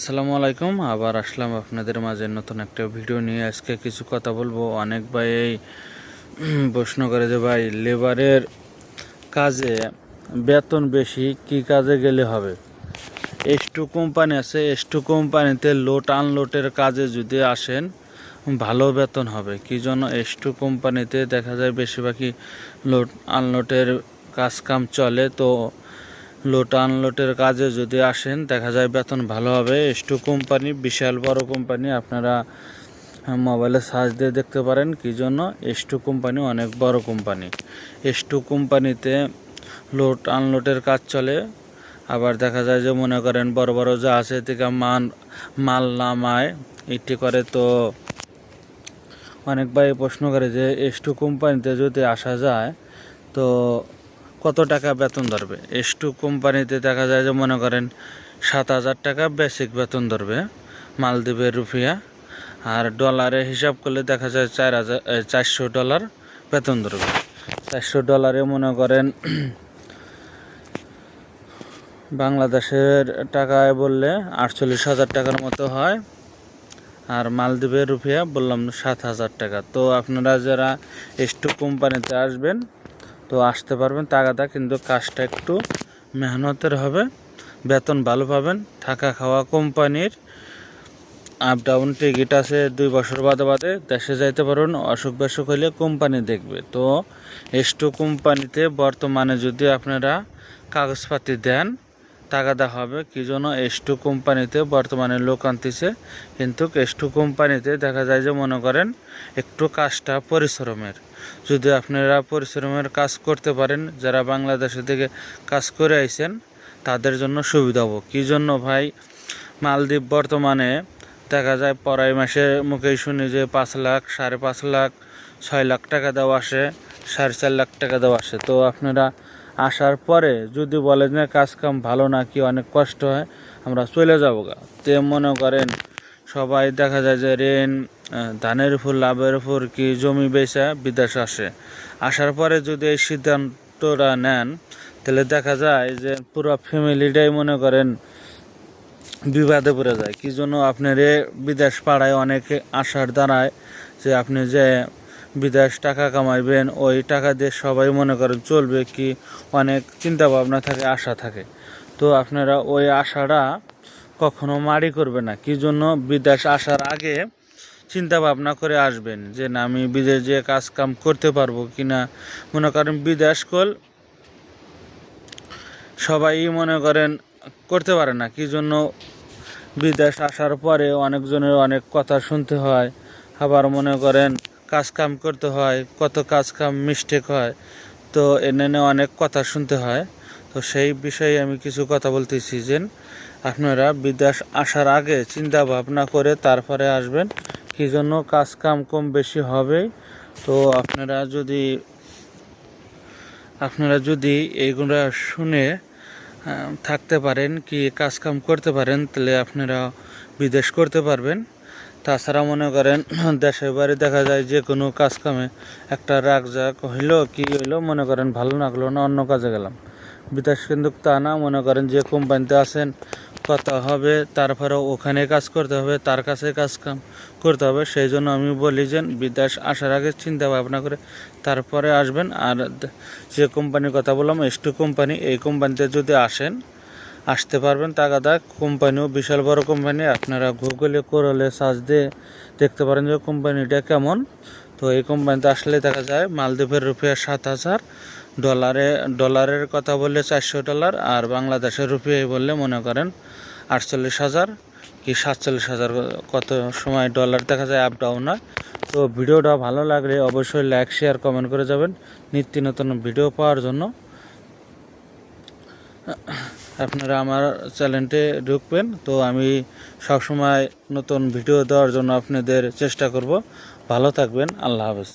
আসসালামু আলাইকুম, আবার আসলাম আপনাদের মাঝে নতুন একটা ভিডিও নিয়ে। আজকে কিছু কথা বলব। অনেক ভাই এই প্রশ্ন করে যে, ভাই, লেবারের কাজে বেতন বেশি কি কাজে গেলে হবে? এস টু কোম্পানি আছে। এস টু কোম্পানিতে লোড আনলোডের কাজে যদি আসেন, ভালো বেতন হবে। কি জন্য? এস টু কোম্পানিতে দেখা যায় বেশিরভাগই লোড আনলোডের কাজ কাম চলে। তো লোড আনলোডের কাজে যদি আসেন, দেখা যায় বেতন ভালো হবে। এস টু কোম্পানি বিশাল বড় কোম্পানি আপনারা মোবাইলে সার্চ দিয়ে দেখতে পারেন কি জন্য? এস টু কোম্পানি অনেক বড় কোম্পানি এস টু কোম্পানিতে লোড আনলোডের কাজ চলে। আবার দেখা যায় যে মনে করেন বড় বড় জাহাজে থেকে মান, মাল নামায়। এটি করে তো অনেক ভাই প্রশ্ন করে যে এস টু কোম্পানিতে যদি আসা যায়, তো কত টাকা বেতন ধরবে? এস টু কোম্পানিতে দেখা যায় যে মনে করেন সাত হাজার টাকা বেসিক বেতন ধরবে, মালদ্বীপের রুপিয়া আর ডলারে হিসাব করলে দেখা যায় চার হাজার চারশো ডলার বেতন ধরবে। চারশো ডলারে মনে করেন বাংলাদেশের টাকায় বললে আটচল্লিশ হাজার টাকার মতো হয়। আর মালদ্বীপের রুপিয়া বললাম সাত হাজার টাকা। তো আপনারা যারা এস্টু কোম্পানিতে আসবেন তো আসতে পারবেন টাকাটা কিন্তু কাজটা একটু মেহনতের হবে। বেতন ভালো পাবেন, থাকা খাওয়া কোম্পানির আপ ডাউন টিকিট আছে দুই বছর বাদে বাদে, দেশে যাইতে পারবেন, অসুখ বিসুখ হইলে কোম্পানি দেখবে। তো এস্টু কোম্পানিতে বর্তমানে যদি আপনারা কাগজপাতি দেন দেওয়া হবে, কি জন্য এস টু কোম্পানিতে বর্তমানে লোক আনতেছে। কিন্তু এস টু কোম্পানিতে দেখা যায় যে মনে করেন একটু কাজটা পরিশ্রমের। যদি আপনারা পরিশ্রমের কাজ করতে পারেন, যারা বাংলাদেশে থেকে কাজ করে আইছেন, তাদের জন্য সুবিধা হব। কী জন্য ভাই? মালদ্বীপ বর্তমানে দেখা যায় পড়াই মাসে মুখেই শুনি যে পাঁচ লাখ, সাড়ে পাঁচ লাখ, ছয় লাখ টাকা দেওয়া আসে, সাড়ে চার লাখ টাকা দেওয়া আসে। তো আপনারা আসার পরে যদি বলেন যে কাজ কাম ভালো না কি অনেক কষ্ট হয়, আমরা চলে যাব গা। তে মনে করেন সবাই দেখা যায় যে রেন ধানের ফুল, লাভের উপর কি জমি বেচা বিদেশ আসে? আসার পরে যদি এই সিদ্ধান্তটা নেন, তাহলে দেখা যায় যে পুরো ফ্যামিলিটাই মনে করেন বিবাদে পড়ে যায়। কি জন্য আপনার এ বিদেশ পাড়ায় অনেকে আসার দ্বারায় যে আপনি যে বিদেশ টাকা কামাইবেন, ওই টাকা দিয়ে সবাই মনে করেন চলবে কি অনেক চিন্তা ভাবনা থাকে, আশা থাকে। তো আপনারা ওই আশাটা কখনো মারি করবে না। কি জন্য? বিদেশ আসার আগে চিন্তা ভাবনা করে আসবেন যে না, আমি বিদেশ যে কাজ কাম করতে পারব কি না মনে করেন বিদেশ কল সবাই মনে করেন করতে পারে না। কি জন্য? বিদেশ আসার পরে অনেকজনের অনেক কথা শুনতে হয়, আবার মনে করেন কাজ কাম করতে হয়, কত কাজ কাম মিস্টেক হয়, তো এনে অনেক কথা শুনতে হয়। তো সেই বিষয়ে আমি কিছু কথা বলতেছি যে, আপনারা বিদেশ আসার আগে চিন্তা ভাবনা করে তারপরে আসবেন। কি জন্য কাজ কাম কম বেশি হবে? তো আপনারা যদি আপনারা যদি এইগুলো শুনে থাকতে পারেন, কি কাজ কাম করতে পারেন, তাহলে আপনারা বিদেশ করতে পারবেন। তাছাড়া মনে করেন, দেশের বাড়ি দেখা যায় যে কোনো কাজ কামে একটা রাগ জাগ হইল, কি হইল, মনে করেন ভালো লাগল না, অন্য কাজে গেলাম। বিদেশ কিন্তু তা না, মনে করেন যে কোম্পানিতে আছেন, কথা হবে তারপরে ওখানে কাজ করতে হবে, তার কাছে কাজ কাম করতে হবে সেই জন্য আমি বলি যে বিদেশ আসার আগে চিন্তা ভাবনা করে তারপরে আসবেন। আর যে কোম্পানির কথা বললাম এস টু কোম্পানি, এই কোম্পানিতে যদি আসেন, আসতে পারবেন টাকাদা কোম্পানিও বিশাল বড় কোম্পানি, আপনারা গুগলে করলে সার্চ দিয়ে দেখতে পারেন যে কোম্পানিটা কেমন। তো এই কোম্পানিতে আসলে দেখা যায়, মালদ্বীপের রুপিয়া সাত হাজার ডলারে, ডলারের কথা বললে চারশো ডলার আর বাংলাদেশের রুপিয়ায় বললে মনে করেন আটচল্লিশ হাজার। কি সাতচল্লিশ হাজার কত সময় ডলার দেখা যায় আপ ডাউন হয়। তো ভিডিওটা ভালো লাগলে অবশ্যই লাইক শেয়ার কমেন্ট করে যাবেন নিত্য নতুন ভিডিও পাওয়ার জন্য। আপনারা আমার চ্যানেলটি ঢুকবেন, তো আমি সবসময় নতুন ভিডিও দেওয়ার জন্য আপনাদের চেষ্টা করব। ভালো থাকবেন, আল্লাহ হাফেজ।